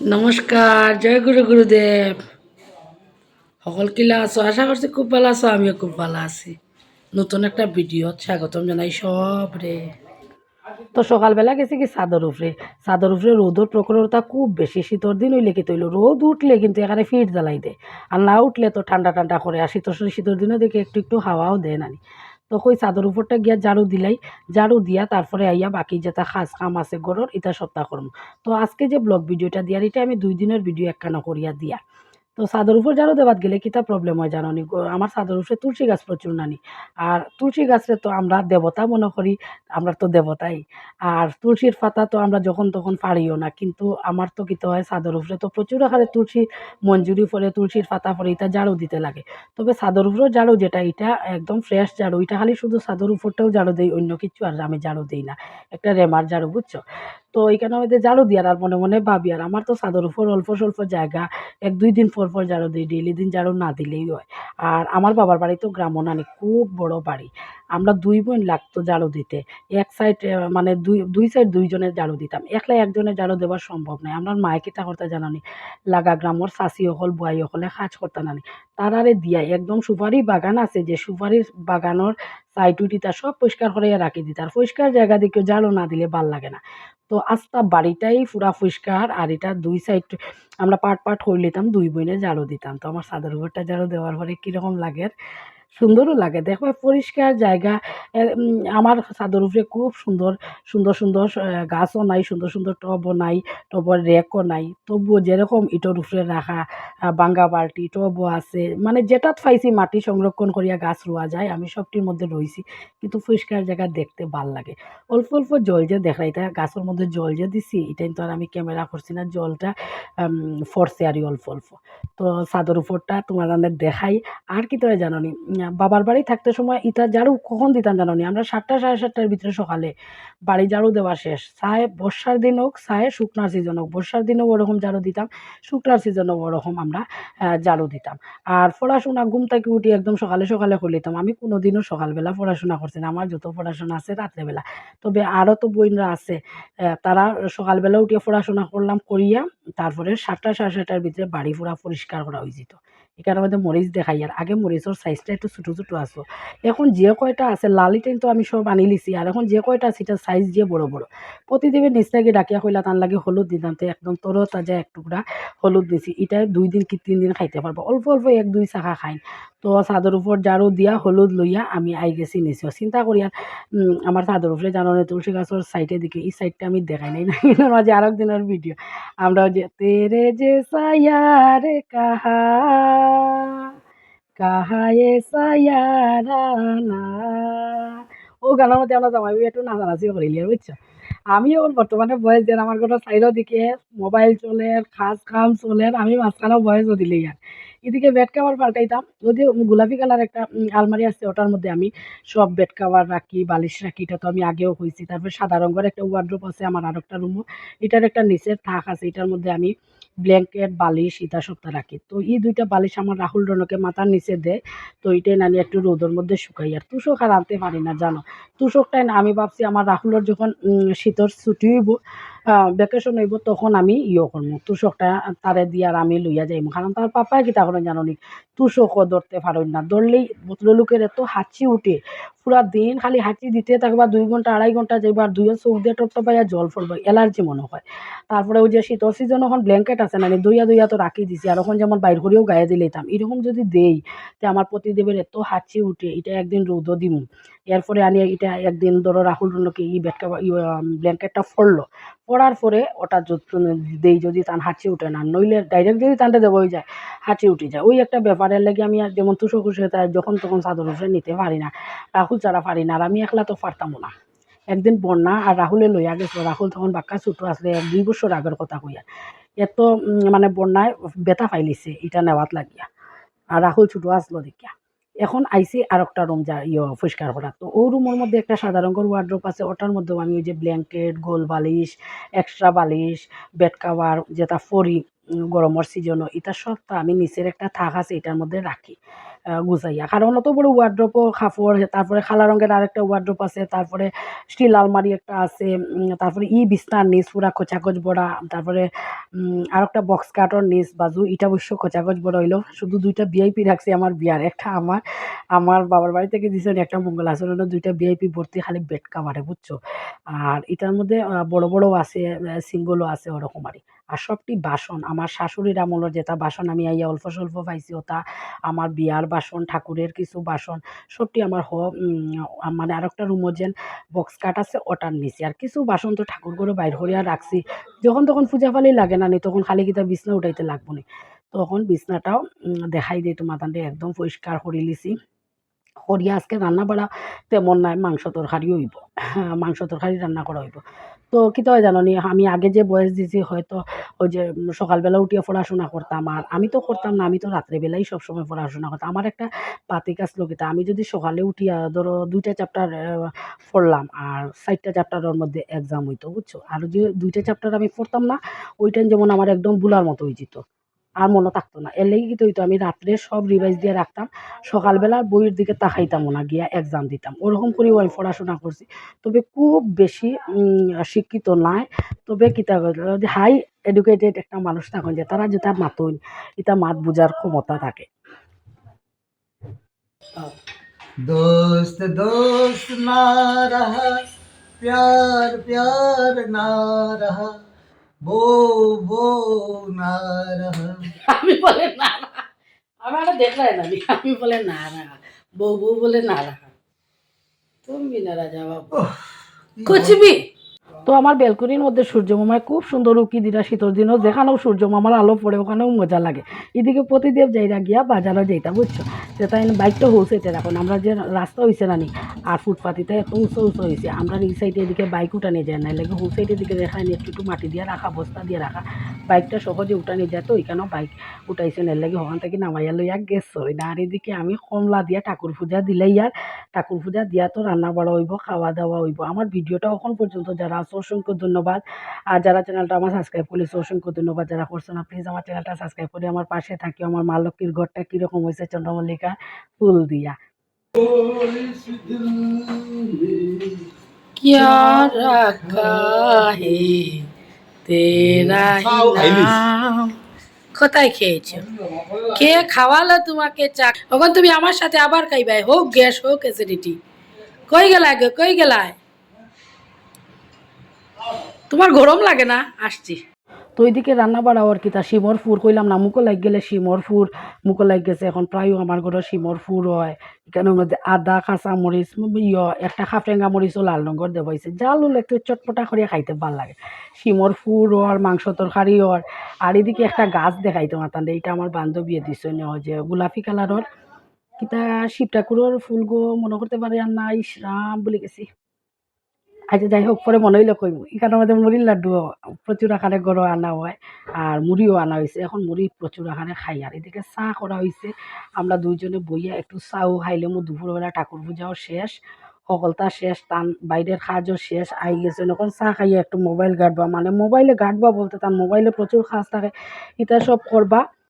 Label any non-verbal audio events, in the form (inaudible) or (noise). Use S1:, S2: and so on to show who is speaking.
S1: নমস্কার, জয় গুরু গুরুদেব। সকল কিলা আছো আশা করছি খুব ভালো আছো, আমিও খুব ভালো আছি। নতুন একটা ভিডিও স্বাগতম জানাই সব রে তো সকালবেলা গেছি কি চাদর উপরে চাদর উপরে রোদর প্রখরতা খুব বেশি। শীতর দিন হইলে কি তৈল? রোদ উঠলে কিন্তু এখানে ফিট জ্বালাই দেয়। আর না উঠলে তো ঠান্ডা ঠান্ডা করে। আর শীতর শীতর দিনও দেখে একটু একটু হাওয়াও দেয় নানি। তো ওই চাদর উপরটা গিয়া ঝাড়ু দিলাই ঝাড়ু দিয়া তারপরে আইয়া বাকি যেটা খাস কাম আছে গরর এটা সপ্তাহ করম তো আজকে যে ব্লগ ভিডিওটা দিয়ার এটা আমি দুই দিনের ভিডিও একখানা করিয়া দিয়া। তো চাদর উপর ঝাড়ু দেওয়াত গেলে কিতা প্রবলেম হয় জানো নি আমার চাদর উপরে তুলসী গাছ প্রচুর নানি। আর তুলসী গাছরে তো আমরা দেবতা মনে করি আমরা তো দেবতাই আর তুলসীর পাতা তো আমরা যখন তখন পারিও না, কিন্তু আমার তো কিতে হয় চাদর উপরে তো প্রচুর আকারে তুলসী মঞ্জুরি ফলে তুলসীর পাতা ফলে এটা ঝাড়ু দিতে লাগে। তবে চাদর উপরেও ঝাড়ু যেটা এটা একদম ফ্রেশ ঝাড়ু এটা খালি শুধু চাদর উপরটাও ঝাড়ু দেই, অন্য কিছু আর আমি ঝাড়ু দিই না। একটা রেমার ঝাড়ু বুঝছ? তো এখানে আমাদের ঝাড়ু দিয়ার আর মনে মনে ভাবি, আর আমার তো চাদর উপর অল্প স্বল্প জায়গা, এক দুই দিন পর পর ঝাড়ু দিই, ডেইলি দিন ঝাড়ু না দিলেই হয়। আর আমার বাবার বাড়ি তো গ্রামও নানি খুব বড় বাড়ি। আমরা দুই বোন লাগতো ঝাড়ু দিতে। এক সাইড মানে দুই দুই সাইড দুইজনের ঝাড়ু দিতাম। একলা একজনের ঝাড়ু দেওয়া সম্ভব নয়। আমরা মায়ে কিতা করতে জানানি লাগা গ্রামর চাষি হল, বুয়াই হলে কাজ করতে নানি তারারে দিয়াই। একদম সুপারি বাগান আছে যে সুপারির বাগানোর সাইড তার সব পরিষ্কার করে রাখি দিই আর পরিষ্কার জায়গা দিয়ে দিকে ঝাড়ু না দিলে ভালো লাগে না। তো আস্তা বাড়িটাই পুরা পরিষ্কার আর এটা দুই সাইড আমরা পাট পাট করে নিতাম দুই বইনে ঝাড়ু দিতাম। তো আমার সাদর ঘরটা ঝাড়ু দেওয়ার পরে কীরকম লাগে? সুন্দরও লাগে। দেখো পরিষ্কার জায়গা। আমার চাদর উপরে খুব সুন্দর সুন্দর সুন্দর গাছও নাই, সুন্দর সুন্দর টবও নাই, টবর রেকও নাই। তবুও যেরকম ইটোর উপরে রাখা বাঙ্গা বালতি, টবও আছে। মানে যেটাত পাইছি মাটি সংরক্ষণ করিয়া গাছ রোয়া যায়, আমি সবটির মধ্যে রয়েছি কিন্তু পরিষ্কার জায়গা দেখতে ভালো লাগে। অল্প অল্প জল যে দেখা এটা গাছের মধ্যে জল যে দিছি, এটাই তো আর আমি ক্যামেরা করছি না, জলটা ফরছে আর অল্প অল্প। তো চাদর উপরটা তোমার দেখাই। আর কি তো জানো উম, বাবার বাড়ি থাকতে সময় ইটা ঝাড়ু কখন দিতাম জানো নি? আমরা সাতটা সাড়ে সাতটার ভিতরে সকালে বাড়ি ঝাড়ু দেওয়া শেষ। চায় বর্ষার দিন হোক চায় শুকনার সিজন হোক বর্ষার দিনেও ওরকম ঝাড়ু দিতাম শুকনার সিজনেও ওরকম আমরা ঝাড়ু দিতাম। আর পড়াশোনা ঘুম থেকে উঠি একদম সকালে সকালে নিতাম আমি কোনোদিনও সকালবেলা পড়াশোনা করছি না। আমার যত পড়াশোনা আছে রাত্রেবেলা। তবে আরও তো বইনরা আছে তারা সকালবেলা উঠিয়ে পড়াশোনা করলাম করিয়া তারপরে সাতটা সাড়ে সাতটার ভিতরে বাড়ি পুরা পরিষ্কার করা হয়ে যেত। এখানে মধ্যে মরিচ দেখাই আর আগে মরিচের সাইজটা একটু ছোটো ছোটো আসো এখন যে কয়টা আছে লালিটাই তো আমি সব আনি লিছি আর এখন যে কয়টা আছে সেটা সাইজ দিয়ে বড় বড়। প্রতিদিনে নিচ ডাকিয়া কইলা তার লাগে হলুদ দিতাম তো একদম তর তাজা এক টুকরা হলুদ দিছি। এটা দুই দিন কি তিন দিন খাইতে পারব অল্প অল্প এক দুই চাকা খাই তো চাদর উপর ঝাড়ু দিয়া হলুদ লইয়া আমি আই গেছি নিছি। চিন্তা করি আর উম, আমার চাদর উপরে জানো না তুলসী গাছের সাইডে দিকে এই সাইডটা আমি দেখাই নাই। (laughs) না মাঝে আর একদিনের ভিডিও আমরা যে তেরে যে সায়া রে কাহা কাহা এ সায়ারানা ও গানের মধ্যে আমরা জামাই একটু নাচানাচি করিলি আর বুঝছ আমি এখন বর্তমানে বয়স দেন আমার কোনো সাইডও দিকে মোবাইল চলে খাস খাম চলে আমি মাঝখানেও বয়সও দিলে আর এদিকে বেড কাভার পাল্টাইতাম। যদিও গোলাপি কালার একটা আলমারি আছে, ওটার মধ্যে আমি সব বেড কাভার রাখি, বালিশ রাখি, এটা তো আমি আগেও কইছি তারপর সাদা রঙের একটা ওয়ার্ড্রোপ আছে আমার আর একটা রুমও এটার একটা নিচের থাক আছে, এটার মধ্যে আমি ব্ল্যাঙ্কেট বালিশ এটা সবটা রাখি। তো এই দুইটা বালিশ আমার রাহুল রনকে মাথার নিচে দেয়, তো এটাই নানি একটু রোদের মধ্যে শুকাই। আর তুষক আর আনতে পারি না, জানো? তুষকটাই না, আমি ভাবছি আমার রাহুলের যখন শীতর ছুটি হইব ভ্যাকেশন হইব তখন আমি ইয়ে করব তুষকটা তারে দিয়ে আর আমি লইয়া যাইব কারণ তার পাপাই কি তখন জানো নি তুষকও ধরতে পারেন না। ধরলেই লোকের এত হাঁচি উঠে। পুরা দিন খালি হাঁচি দিতে থাকবা, দুই ঘণ্টা, আড়াই ঘণ্টা যাইবা, আর দুইও চোখ দিয়ে টপটা পাইয়া জল পড়বে অ্যালার্জি মনে হয়। তারপরে ওই যে শীতল সিজন এখন ব্ল্যাঙ্কেট আছে না দইয়া দইয়া তো রাখি দিছি। আর এখন যেমন বাইর করেও গায়ে দিলেতাম এরকম যদি দেই তে আমার প্রতিদেবের এত হাঁচি উঠে, এটা একদিন রোদও দিমু। এরপরে আনি এটা একদিন ধরো রাহুল রুনকে ই বেটকা ব্ল্যাঙ্কেটটা ফড়লো পড়ার পরে ওটা দেই যদি তান হাঁচি উঠে না, নইলে ডাইরেক্ট যদি টানতে দেবো হয়ে যায়, হাঁচি উঠে যায়। ওই একটা ব্যাপারের লাগে আমি আর যেমন তাই যখন তখন চাদর উপরে নিতে পারি না, রাহুল ছাড়া পারি না, আর আমি একলা তো পারতামও না। একদিন বন্যা আর রাহুলে লইয়া গেছিল, রাহুল তখন বাক্কা ছুটো আসলে দুই বছর আগের কথা কইয়া। এত মানে বন্যায় বেতা ফাইলিছে এটা নেওয়াত লাগিয়া। আর রাহুল ছুটো আসলো দেখিয়া। এখন আইসি আর একটা রুম যা ইয়ে পরিষ্কার করা। তো ও রুমের মধ্যে একটা সাদা রঙের ওয়ার্ড্রোপ আছে, ওটার মধ্যেও আমি ওই যে ব্ল্যাঙ্কেট গোল বালিশ এক্সট্রা বালিশ বেড কাভার যেটা ফরি গরমের সিজনও এটা সবটা আমি নিচের একটা থাক আছে, এটার মধ্যে রাখি। গুছাইয়া। কারণ অত বড় ওয়ার্ড্রপও কাপড়, তারপরে খালা রঙের আরেকটা ওয়ার্ড্রপ আছে, তারপরে স্টিল আলমারি একটা আছে তারপরে ই বিছনার নিচ, পুরা খোঁচাখোচ বড়া, তারপরে আর একটা বক্স কাটর নিচ, বাজু এটা অবশ্য খোঁচাখোচ বড় হইল। শুধু দুইটা ভিআইপি রাখছি আমার বিয়ার, একটা আমার আমার বাবার বাড়ি থেকে দিয়েছেন একটা মঙ্গল আসনের দুইটা ভিআইপি ভর্তি খালি বেড কাভারে বুঝছ? আর এটার মধ্যে বড় বড় আছে সিঙ্গলও আছে ওরকম আর আর সবটি বাসন, আমার শাশুড়ির আমলের যেটা বাসন আমি আইয়া অল্প স্বল্প পাইছি, ওটা আমার বিয়ার বাসন, ঠাকুরের কিছু বাসন, সবটি আমার হ মানে আর একটা রুমও যেন বক্স কাট আছে ওটার নিচে আর কিছু বাসন তো ঠাকুর করে বাইর করিয়া রাখছি। যখন তখন পূজা ফালি লাগে না নি, তখন খালি কিতা বিছনা উঠাইতে লাগবো নি। তখন বিছনাটাও দেখাই দিই তোমার তান্ডে, একদম পরিষ্কার করে লিছি করিয়া আজকে রান্না বাড়া তেমন নাই, মাংস তরকারি হইব। মাংস তরকারি রান্না করা হইব। তো কী তো হয় জানো নি আমি আগে যে বয়স দিছি হয়তো ওই যে সকালবেলা উঠিয়ে পড়াশোনা করতাম। আর আমি তো করতাম না, আমি তো রাত্রেবেলাই সবসময় পড়াশোনা করতাম। আমার একটা পাতি কাজ লোকিতা, আমি যদি সকালে উঠিয়া ধরো দুইটা চ্যাপ্টার পড়লাম আর চারটা চ্যাপ্টারের মধ্যে এক্সাম হইতো, বুঝছ? আর যে দুইটা চ্যাপ্টার আমি পড়তাম না ওইটা যেমন আমার একদম বুলার মতো হয়ে যেত। আর মনে থাকতো না এর লেগে তো হইতো আমি রাত্রে সব রিভাইজ দিয়ে রাখতাম সকালবেলা বইয়ের দিকে তাকাইতাম না গিয়া এক্সাম দিতাম ওরকম করেও আমি পড়াশোনা করছি তবে খুব বেশি উম, শিক্ষিত নাই তবে কিতা হাই এডুকেটেড একটা মানুষ থাকেন যে তারা যেটা মাতইন এটা মাত বুঝার ক্ষমতা থাকে
S2: दोस्त दोस्त ना रहा प्यार प्यार ना रहा বউ বউ না
S1: আমি বলে না আমার একটা দেখলাই না আমি বলে না রাখা বউ বউ বলে না তুমি না রাজা বাবু। কুছ তো আমার বেলকুনির মধ্যে সূর্যমামায় খুব সুন্দর উকি দিরা শীতর দিনও যেখানেও সূর্যমামার আলো পড়ে, ওখানেও মজা লাগে। এদিকে প্রতিদেব যাইরা গিয়া বাজারও যাইতা, বুঝছ? যেটা বাইকটা হৌসাইতে এখন আমরা যে রাস্তা হয়েছে না নি আর ফুটপাতিতে এত উঁচু উঁচু হয়েছে আমরা এই সাইডে এদিকে বাইক উঠানে যায় না লাগে হৌ সাইডের দিকে দেখায় একটু একটু মাটি দিয়ে রাখা, বস্তা দিয়ে রাখা। বাইকটা সহজে উঠানে যায় তো ওইখানেও বাইক উঠাইছে এর লাগে ওখান থেকে নামাইয়া লইয়া গেছো না আর এদিকে আমি কমলা দিয়া ঠাকুর পূজা দিলে ইয়ার ঠাকুর পূজা দিয়া তো রান্না বাড়া হইব খাওয়া দাওয়া হইব আমার ভিডিওটা এখন পর্যন্ত যারা আছে অসংখ্য ধন্যবাদ আর যারা চ্যানেলটা আমার সাবস্ক্রাইব করেছে অসংখ্য ধন্যবাদ যারা করছে না প্লিজ আমার চ্যানেলটা সাবস্ক্রাইব করে আমার পাশে থাকি আমার মা লক্ষ্মীর ঘরটা কীরকম হয়েছে চন্দ্রমল্লিকা ফুল দিয়া क्या रखा है তেরা নাম কোথায় খেয়েছো? কে খাওয়ালো তোমাকে চা? তখন তুমি আমার সাথে আবার খাইবাই। হোক গ্যাস হোক অ্যাসিডিটি কই গেলায় গে কই গেলায়? তোমার গরম লাগে না? আসছি। তো ওইদিকে রান্না বাড়া আর কি? তা শিমর ফুর কইলাম না মুখো লাগ গেলে শিমর ফুর মুখো লাগ গেছে এখন প্রায়ও আমার ঘরে শিমর ফুর হয়। এখানের মধ্যে আদা, কাঁচা মরিচ ইয়, একটা খাফরেঙ্গা মরিচও লাল রঙের দেবাইছে জাল হলে একটু চটপটা করে খাইতে ভালো লাগে। শিমর ফুর আর মাংস তরকারি আর আর এদিকে একটা গাছ দেখাইতে মাতান এইটা আমার বান্ধবী দিছে যে গোলাপি কালারর কিতা শিব ঠাকুরের ফুল গো মনে করতে পারি আর না ইসরাম বলে গেছি আচ্ছা যাই হোক, পরে মনে হইলে কইব এখানে আমাদের মুড়ির লাড্ডু প্রচুর আকারে গড়ো আনা হয় আর মুড়িও আনা হয়েছে এখন মুড়ি প্রচুর আকারে খাই আর এদিকে চা করা হয়েছে আমরা দুইজনে বইয়া একটু চাও খাইলে মো দুপুরবেলা ঠাকুর পূজাও শেষ সকলটা শেষ, তান বাইরের কাজও শেষ, আই গেছে। এখন চা খাইয়া একটু মোবাইল ঘাটবা মানে মোবাইলে ঘাটবা বলতে তার মোবাইলে প্রচুর কাজ থাকে এটা সব করবা।